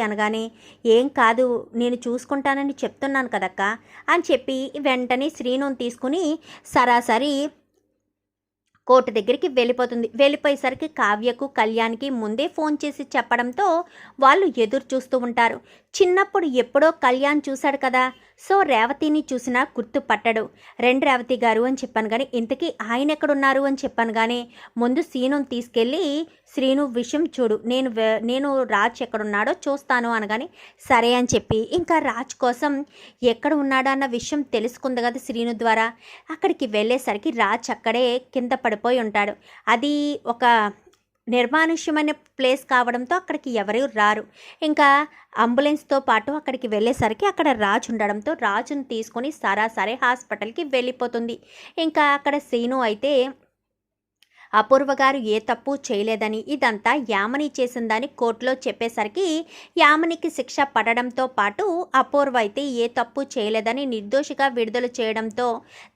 అనగానే ఏం కాదు నేను చూసుకుంటానని చెప్తున్నాను కదక్క అని చెప్పి వెంటనే శ్రీనుని తీసుకుని సరాసరి కోర్టు దగ్గరికి వెళ్ళిపోతుంది. వెళ్ళిపోయేసరికి కావ్యకు కళ్యాణ్కి ముందే ఫోన్ చేసి చెప్పడంతో వాళ్ళు ఎదురు చూస్తూ ఉంటారు. చిన్నప్పుడు ఎప్పుడో కళ్యాణ్ చూశాడు కదా. సో రేవతిని చూసినా గుర్తుపట్టడు రెండు రేవతి గారు అని చెప్పాను కానీ ఇంతకీ ఆయన ఎక్కడున్నారు అని చెప్పాను కానీ ముందు సీనుని తీసుకెళ్ళి శ్రీను విషయం చూడు. నేను నేను రాజ్ ఎక్కడున్నాడో చూస్తాను అనగానే సరే అని చెప్పి ఇంకా రాజ్ కోసం ఎక్కడ ఉన్నాడో అన్న విషయం తెలుసుకుంది కదా శ్రీను ద్వారా. అక్కడికి వెళ్ళేసరికి రాజ్ అక్కడే కింద పడిపోయి ఉంటాడు. అది ఒక నిర్మానుష్యమైన ప్లేస్ కావడంతో అక్కడికి ఎవరు రారు. ఇంకా అంబులెన్స్తో పాటు అక్కడికి వెళ్ళేసరికి అక్కడ రాజు ఉండడంతో రాజును తీసుకొని సరాసరి హాస్పిటల్కి వెళ్ళిపోతుంది. ఇంకా అక్కడ సీను అయితే అపూర్వ గారు ఏ తప్పు చేయలేదని ఇదంతా యామని చేసిందని కోర్టులో చెప్పేసరికి యామనికి శిక్ష పడడంతో పాటు అపూర్వ అయితే ఏ తప్పు చేయలేదని నిర్దోషిగా విడుదల చేయడంతో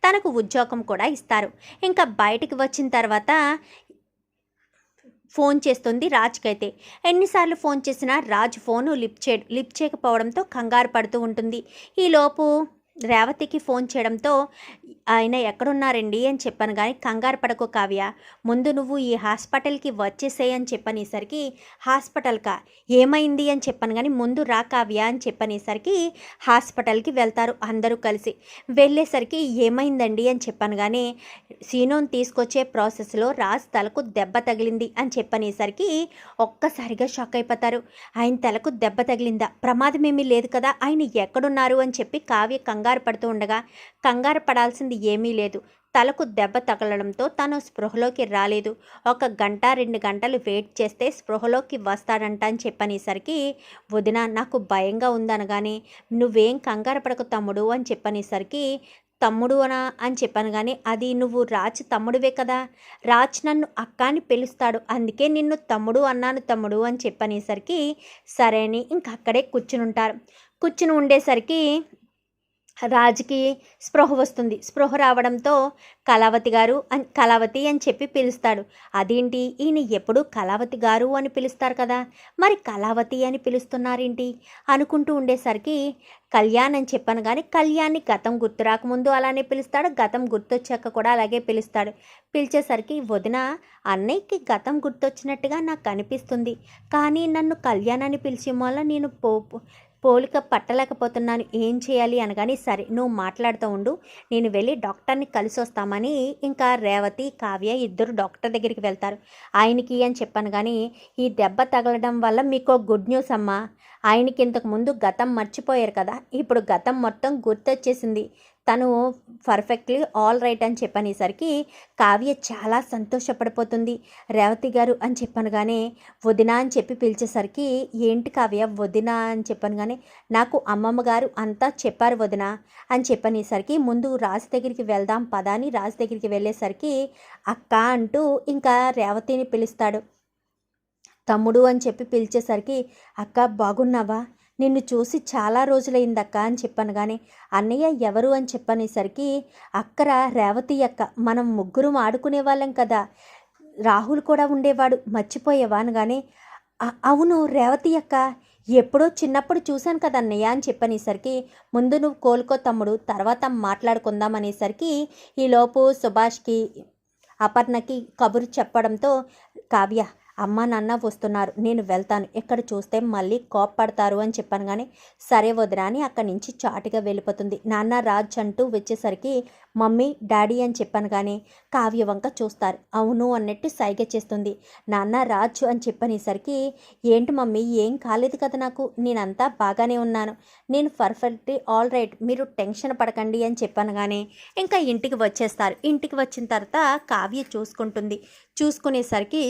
తనకు ఉద్యోగం కూడా ఇస్తారు. ఇంకా బయటికి వచ్చిన తర్వాత ఫోన్ చేస్తుంది రాజ్కైతే. ఎన్నిసార్లు ఫోన్ చేసినా రాజ్ ఫోను లిప్ చే లిప్ చేయకపోవడంతో కంగారు పడుతూ ఉంటుంది. ఈలోపు రేవతికి ఫోన్ చేయడంతో ఆయన ఎక్కడున్నారండి? అని చెప్పాను. కానీ కంగారు పడకు కావ్య. ముందు నువ్వు ఈ హాస్పిటల్కి వచ్చేసేయ్ అని చెప్పనేసరికి హాస్పిటల్కా? ఏమైంది? అని చెప్పాను. కానీ ముందు రా కావ్య అని చెప్పనేసరికి హాస్పిటల్కి వెళ్తారు అందరూ కలిసి. వెళ్ళేసరికి ఏమైందండి? అని చెప్పాను. కానీ సీనోన్ తీసుకొచ్చే ప్రాసెస్లో రాజ్ తలకు దెబ్బ తగిలింది అని చెప్పనేసరికి ఒక్కసారిగా షాక్ అయిపోతారు. ఆయన తలకు దెబ్బ తగిలిందా? ప్రమాదం ఏమీ లేదు కదా? ఆయన ఎక్కడున్నారు? అని చెప్పి కావ్య కంగారు పడుతూ ఉండగా కంగారు పడాల్సింది ఏమీ లేదు. తలకు దెబ్బ తగలడంతో తను స్పృహలోకి రాలేదు. ఒక గంట రెండు గంటలు వెయిట్ చేస్తే స్పృహలోకి వస్తాడంట అని చెప్పనేసరికి వదిన నాకు భయంగా ఉందనగానే నువ్వేం కంగారు పడకు తమ్ముడు అని చెప్పనేసరికి తమ్ముడు అనా అని చెప్పాను కానీ అది నువ్వు రాజ్ తమ్ముడివే కదా. రాజ్ నన్ను అక్క అని పిలుస్తాడు. అందుకే నిన్ను తమ్ముడు అన్నాను తమ్ముడు అని చెప్పనేసరికి సరే అని ఇంకక్కడే కూర్చుని ఉంటారు కూర్చుని ఉండేసరికి రాజుకి స్పృహ వస్తుంది. స్పృహ రావడంతో కళావతి గారు అని కళావతి అని చెప్పి పిలుస్తాడు. అదేంటి? ఈయన ఎప్పుడు కళావతి గారు అని పిలుస్తారు కదా. మరి కళావతి అని పిలుస్తున్నారేంటి? అనుకుంటూ ఉండేసరికి కళ్యాణ్ అని చెప్పాను కానీ కళ్యాణ్ని గతం గుర్తు రాకముందు అలానే పిలుస్తాడు. గతం గుర్తొచ్చాక కూడా అలాగే పిలుస్తాడు. పిలిచేసరికి వదిన అన్నయ్యకి గతం గుర్తొచ్చినట్టుగా నాకు అనిపిస్తుంది. కానీ నన్ను కళ్యాణ్ అని పిలిచే వల్ల నేను పోపు పోలిక పట్టలేకపోతున్నాను. ఏం చేయాలి అనగాని సరే నువ్వు మాట్లాడుతూ ఉండు. నేను వెళ్ళి డాక్టర్ని కలిసి వస్తామని ఇంకా రేవతి కావ్య ఇద్దరు డాక్టర్ దగ్గరికి వెళ్తారు. ఆయనకి అని చెప్పాను కానీ ఈ దెబ్బ తగలడం వల్ల మీకు గుడ్ న్యూస్ అమ్మా. ఆయనకి ఇంతకు ముందు గతం మర్చిపోయారు కదా. ఇప్పుడు గతం మొత్తం గుర్తొచ్చేసింది. తను పర్ఫెక్ట్లీ ఆల్ రైట్ అని చెప్పనేసరికి కావ్య చాలా సంతోషపడిపోతుంది. రేవతి గారు అని చెప్పాను కానీ వదిన అని చెప్పి పిలిచేసరికి ఏంటి కావ్య వదిన అని చెప్పాను కానీ నాకు అమ్మమ్మ గారు అంతా చెప్పారు వదిన అని చెప్పనేసరికి ముందు రాజు దగ్గరికి వెళ్దాం పదా అని రాజు దగ్గరికి వెళ్ళేసరికి అక్క అంటూ ఇంకా రేవతిని పిలుస్తాడు. తమ్ముడు అని చెప్పి పిలిచేసరికి అక్క బాగున్నావా? నిన్ను చూసి చాలా రోజులైందక్క అని చెప్పాను. కానీ అన్నయ్య ఎవరు అని చెప్పనేసరికి అక్కర రేవతి అక్క మనం ముగ్గురం ఆడుకునే వాళ్ళం కదా రాహుల్ కూడా ఉండేవాడు మర్చిపోయేవా అనగానే అవును రేవతి అక్క ఎప్పుడో చిన్నప్పుడు చూశాను కదా అన్నయ్య అని చెప్పనేసరికి ముందు నువ్వు కోలుకో తమ్ముడు తర్వాత మాట్లాడుకుందాం అనేసరికి ఈలోపు సుభాష్కి అపర్ణకి కబురు చెప్పడంతో కావ్య అమ్మ నాన్న వస్తున్నారు నేను వెళ్తాను. ఇక్కడ చూస్తే మళ్ళీ కోప్పడతారు అని చెప్పాను కానీ సరే వదిరా అని అక్కడి నుంచి చాటుగా వెళ్ళిపోతుంది. నాన్న రాజ్ అంటూ వచ్చేసరికి మమ్మీ డాడీ అని చెప్పాను కానీ కావ్య వంక చూస్తారు. అవును అన్నట్టు సైగ చేస్తుంది. నాన్న రాజ్ అని చెప్పనేసరికి ఏంటి మమ్మీ ఏం కాలేదు కదా నాకు. నేనంతా బాగానే ఉన్నాను. నేను పర్ఫెక్ట్లీ ఆల్ రైట్. మీరు టెన్షన్ పడకండి అని చెప్పాను కానీ ఇంకా ఇంటికి వచ్చేస్తారు. ఇంటికి వచ్చిన తర్వాత కావ్య చూసుకుంటుంది. చూసుకునేసరికి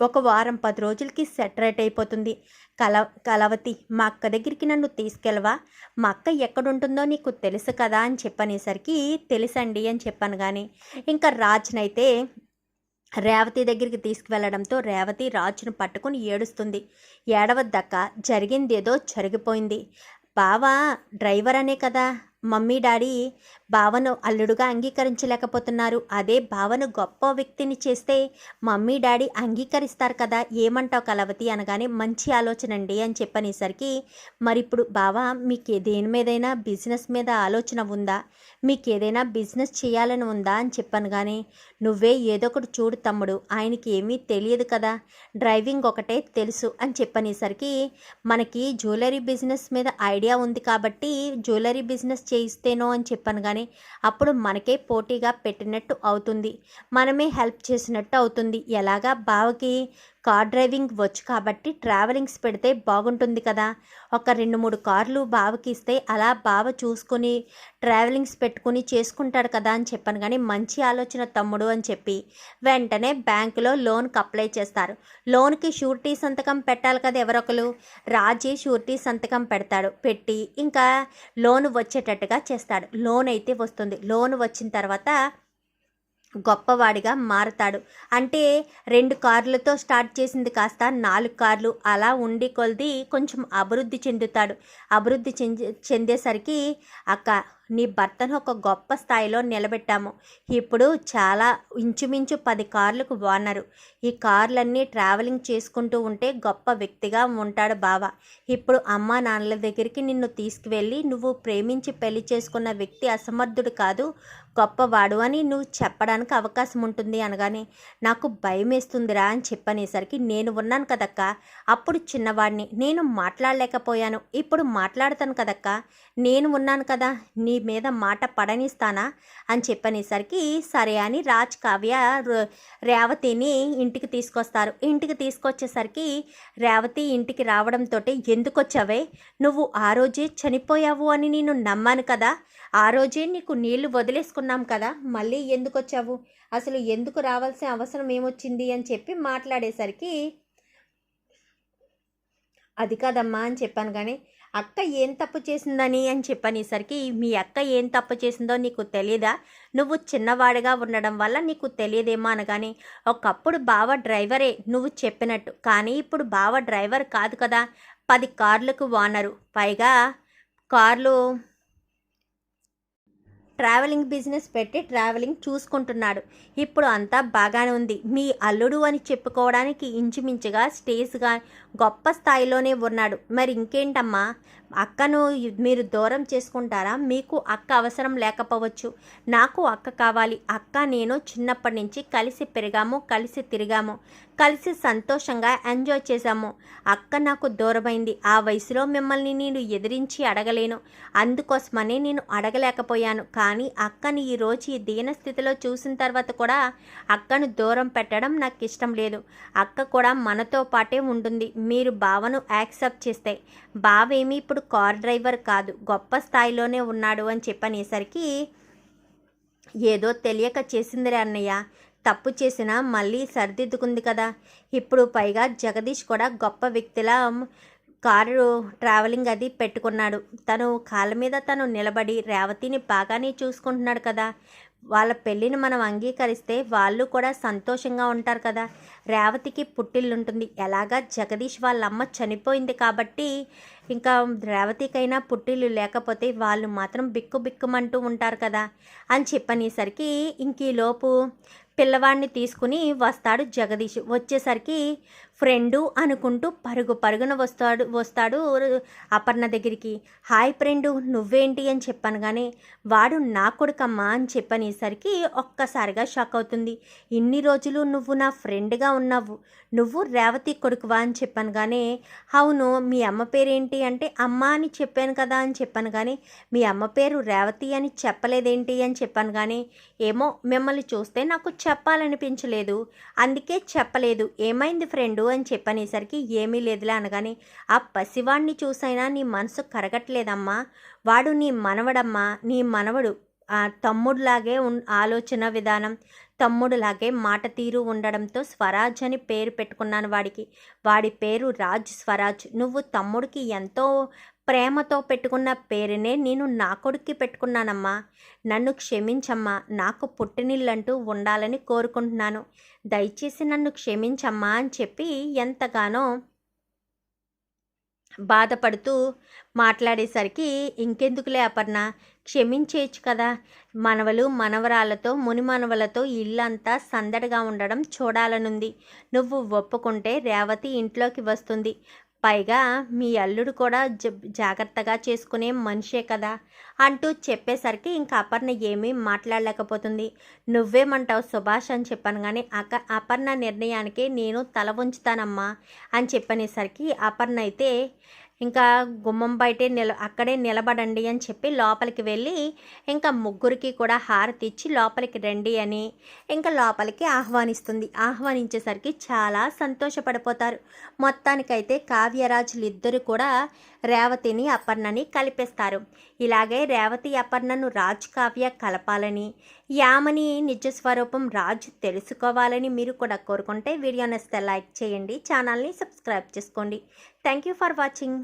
ఒక వారం పది రోజులకి సెటరేట్ అయిపోతుంది. కల కలవతి మా అక్క దగ్గరికి నన్ను తీసుకెళ్ళవా మా అక్క ఎక్కడుంటుందో నీకు తెలుసు కదా అని చెప్పనేసరికి తెలుసండి అని చెప్పాను కానీ ఇంకా రాజునైతే రేవతి దగ్గరికి తీసుకువెళ్ళడంతో రేవతి రాజును పట్టుకుని ఏడుస్తుంది. ఏడవద్దక్క జరిగిందేదో జరిగిపోయింది. బావా డ్రైవర్ అనే కదా. మమ్మీ డాడీ భావను అల్లుడుగా అంగీకరించలేకపోతున్నారు. అదే భావను గొప్ప వ్యక్తిని చేస్తే మమ్మీ డాడీ అంగీకరిస్తారు కదా ఏమంటావు కలవతి అనగానే మంచి ఆలోచన అండి అని చెప్పనేసరికి మరి ఇప్పుడు బావ మీకు దేని మీదైనా బిజినెస్ మీద ఆలోచన ఉందా? మీకు ఏదైనా బిజినెస్ చేయాలని ఉందా అని చెప్పాను కానీ నువ్వే ఏదో ఒకటి చూడు తమ్ముడు ఆయనకి ఏమీ తెలియదు కదా డ్రైవింగ్ ఒకటే తెలుసు అని చెప్పనేసరికి మనకి జ్యువెలరీ బిజినెస్ మీద ఐడియా ఉంది కాబట్టి జ్యువెలరీ బిజినెస్ చేయిస్తేనో అని చెప్పాను కానీ అప్పుడు మనకే పోటీగా పెట్టినట్టు అవుతుంది. మనమే హెల్ప్ చేసినట్టు అవుతుంది. ఎలాగా? బావకి కార్ డ్రైవింగ్ వచ్చు కాబట్టి ట్రావెలింగ్స్ పెడితే బాగుంటుంది కదా. ఒక రెండు మూడు కార్లు బావకి ఇస్తే అలా బావ చూసుకొని ట్రావెలింగ్స్ పెట్టుకుని చేసుకుంటాడు కదా అని చెప్పాను. కానీ మంచి ఆలోచన తమ్ముడు అని చెప్పి వెంటనే బ్యాంకులో లోన్కి అప్లై చేస్తారు. లోన్కి షూరిటీ సంతకం పెట్టాలి కదా ఎవరొకరు? రాజీ షూరిటీ సంతకం పెడతాడు. పెట్టి ఇంకా లోన్ వచ్చేటట్టుగా చేస్తాడు. లోన్ అయితే వస్తుంది. లోన్ వచ్చిన తర్వాత గొప్పవాడిగా మారతాడు. అంటే రెండు కార్లతో స్టార్ట్ చేసింది కాస్త నాలుగు కార్లు. అలా ఉండి కొలిది కొంచెం అభివృద్ధి చెందుతాడు. అభివృద్ధి చెంది చెందేసరికి అక్క నీ భర్తను ఒక గొప్ప స్థాయిలో నిలబెట్టాము. ఇప్పుడు చాలా ఇంచుమించు పది కార్లకు ఓనరు ఈ కార్లన్నీ ట్రావెలింగ్ చేసుకుంటూ ఉంటే గొప్ప వ్యక్తిగా ఉంటాడు బావ. ఇప్పుడు అమ్మా నాన్నల దగ్గరికి నిన్ను తీసుకువెళ్ళి నువ్వు ప్రేమించి పెళ్ళి చేసుకున్న వ్యక్తి అసమర్థుడు కాదు గొప్పవాడు అని నువ్వు చెప్పడానికి అవకాశం ఉంటుంది అనగానే నాకు భయం వేస్తుందిరా అని చెప్పనేసరికి నేను ఉన్నాను కదక్క. అప్పుడు చిన్నవాడిని. నేను మాట్లాడలేకపోయాను. ఇప్పుడు మాట్లాడతాను కదక్క. నేను ఉన్నాను కదా. నీ మీద మాట పడనిస్తానా అని చెప్పనేసరికి సరే అని రాజ్ కావ్య రేవతిని ఇంటికి తీసుకొస్తారు. ఇంటికి తీసుకొచ్చేసరికి రేవతి ఇంటికి రావడంతో ఎందుకు వచ్చావే నువ్వు ఆ రోజే చనిపోయావు అని నేను నమ్మాను కదా. ఆ రోజే నీకు నీళ్ళు వదిలేసుకున్నాం కదా. మళ్ళీ ఎందుకు వచ్చావు అసలు ఎందుకు రావాల్సిన అవసరం ఏమొచ్చింది అని చెప్పి మాట్లాడేసరికి అది కాదమ్మా అని చెప్పాను కానీ అక్క ఏం తప్పు చేసిందని అని చెప్పనేసరికి మీ అక్క ఏం తప్పు చేసిందో నీకు తెలియదా నువ్వు చిన్నవాడిగా ఉండడం వల్ల నీకు తెలియదేమో అనగానే ఒకప్పుడు బావ డ్రైవరే నువ్వు చెప్పినట్టు. కానీ ఇప్పుడు బావ డ్రైవర్ కాదు కదా. పది కార్లకు వానరు పైగా కార్లు ట్రావెలింగ్ బిజినెస్ పెట్టి ట్రావెలింగ్ చూసుకుంటున్నాడు. ఇప్పుడు అంతా బాగానే ఉంది. మీ అల్లుడు అని చెప్పుకోవడానికి ఇంచుమించుగా స్టేజ్గా గొప్ప స్థాయిలోనే ఉన్నాడు. మరి ఇంకేంటమ్మా? అక్కను మీరు దూరం చేసుకుంటారా? మీకు అక్క అవసరం లేకపోవచ్చు. నాకు అక్క కావాలి. అక్క నేను చిన్నప్పటి నుంచి కలిసి పెరిగాము కలిసి తిరిగాము. కలిసి సంతోషంగా ఎంజాయ్ చేశాము. అక్క నాకు దూరమైంది. ఆ వయసులో మిమ్మల్ని నేను ఎదిరించి అడగలేను. అందుకోసమనే నేను అడగలేకపోయాను. కానీ అక్కని ఈరోజు ఈ దీన స్థితిలో చూసిన తర్వాత కూడా అక్కను దూరం పెట్టడం నాకు ఇష్టం లేదు. అక్క కూడా మనతో పాటే ఉంటుంది. మీరు బావను యాక్సెప్ట్ చేస్తే. బావ ఇప్పుడు కార్ డ్రైవర్ కాదు. గొప్ప స్థాయిలోనే ఉన్నాడు అని చెప్పనేసరికి ఏదో తెలియక చేసిందిరే అన్నయ్య. తప్పు చేసినా మళ్ళీ సరిదిద్దుకుంది కదా. ఇప్పుడు పైగా జగదీష్ కూడా గొప్ప వ్యక్తిలా కారు ట్రావెలింగ్ అది పెట్టుకున్నాడు. తను కాళ్ళ మీద తను నిలబడి రేవతిని బాగానే చూసుకుంటున్నాడు కదా. వాళ్ళ పెళ్ళిని మనం అంగీకరిస్తే వాళ్ళు కూడా సంతోషంగా ఉంటారు కదా. రేవతికి పుట్టిల్లుంటుంది. ఎలాగా జగదీష్ వాళ్ళ అమ్మ చనిపోయింది కాబట్టి ఇంకా రేవతికైనా పుట్టిల్లు లేకపోతే వాళ్ళు మాత్రం బిక్కు బిక్కుమంటూ ఉంటారు కదా అని చెప్పనేసరికి ఇంక ఈలోపు పిల్లవాడిని తీసుకుని వస్తాడు జగదీష్. వచ్చేసరికి ఫ్రెండు అనుకుంటూ పరుగు పరుగున వస్తాడు వస్తాడు అపర్ణ దగ్గరికి. హాయ్ ఫ్రెండు నువ్వేంటి? అని చెప్పాను కానీ వాడు నా కొడుకమ్మా అని చెప్పనేసరికి ఒక్కసారిగా షాక్ అవుతుంది. ఇన్ని రోజులు నువ్వు నా ఫ్రెండ్గా ఉన్నావు నువ్వు రేవతి కొడుకువా? అని చెప్పాను కానీ అవును మీ అమ్మ పేరేంటి? అంటే అమ్మ అని చెప్పాను కదా అని చెప్పాను కానీ మీ అమ్మ పేరు రేవతి అని చెప్పలేదేంటి? అని చెప్పాను కానీ ఏమో మిమ్మల్ని చూస్తే నాకు చెప్పాలనిపించలేదు. అందుకే చెప్పలేదు. ఏమైంది ఫ్రెండు? అని చెప్పనేసరికి ఏమీ లేదులే అనగానే ఆ పసివాణ్ణి చూసైనా నీ మనసు కరగట్లేదమ్మా. వాడు నీ మనవడమ్మా. నీ మనవడు ఆ తమ్ముడులాగే ఉన్ ఆలోచన విధానం తమ్ముడులాగే మాట తీరు ఉండడంతో స్వరాజ్ అని పేరు పెట్టుకున్నాను వాడికి. వాడి పేరు రాజ్ స్వరాజ్. నువ్వు తమ్ముడికి ఎంతో ప్రేమతో పెట్టుకున్న పేరునే నేను నా కొడుక్కి పెట్టుకున్నానమ్మా. నన్ను క్షమించమ్మా. నాకు పుట్టినిల్లంటూ ఉండాలని కోరుకుంటున్నాను. దయచేసి నన్ను క్షమించమ్మా అని చెప్పి ఎంతగానో బాధపడుతూ మాట్లాడేసరికి ఇంకెందుకులే అపర్ణ? క్షమించేయచ్చు కదా. మనవలు మనవరాలతో ముని మనవలతో ఇల్లంతా సందడిగా ఉండడం చూడాలనుంది. నువ్వు ఒప్పుకుంటే రేవతి ఇంట్లోకి వస్తుంది. పైగా మీ అల్లుడు కూడా జాగ్రత్తగా చేసుకునే మనిషే కదా అంటూ చెప్పేసరికి ఇంకా అపర్ణ ఏమీ మాట్లాడలేకపోతుంది. నువ్వేమంటావు సుభాష్ అని చెప్పాను కానీ అక అపర్ణ నిర్ణయానికి నేను తల ఉంచుతానమ్మా అని చెప్పనేసరికి అపర్ణ అయితే ఇంకా గుమ్మం బయటే నిల అక్కడే నిలబడండి అని చెప్పి లోపలికి వెళ్ళి ఇంకా ముగ్గురికి కూడా హారతి ఇచ్చి లోపలికి రండి అని ఇంకా లోపలికి ఆహ్వానిస్తుంది. ఆహ్వానించేసరికి చాలా సంతోషపడిపోతారు. మొత్తానికైతే కావ్యరాజులు ఇద్దరు కూడా రేవతిని అపర్ణని కలిపేస్తారు. ఇలాగే రేవతి అపర్ణను రాజ్ కావ్య కలపాలని యామని నిజ స్వరూపం రాజు తెలుసుకోవాలని మీరు కూడా కోరుకుంటే వీడియో నచ్చితే లైక్ చేయండి ఛానల్ని సబ్స్క్రైబ్ చేసుకోండి. Thank you for watching.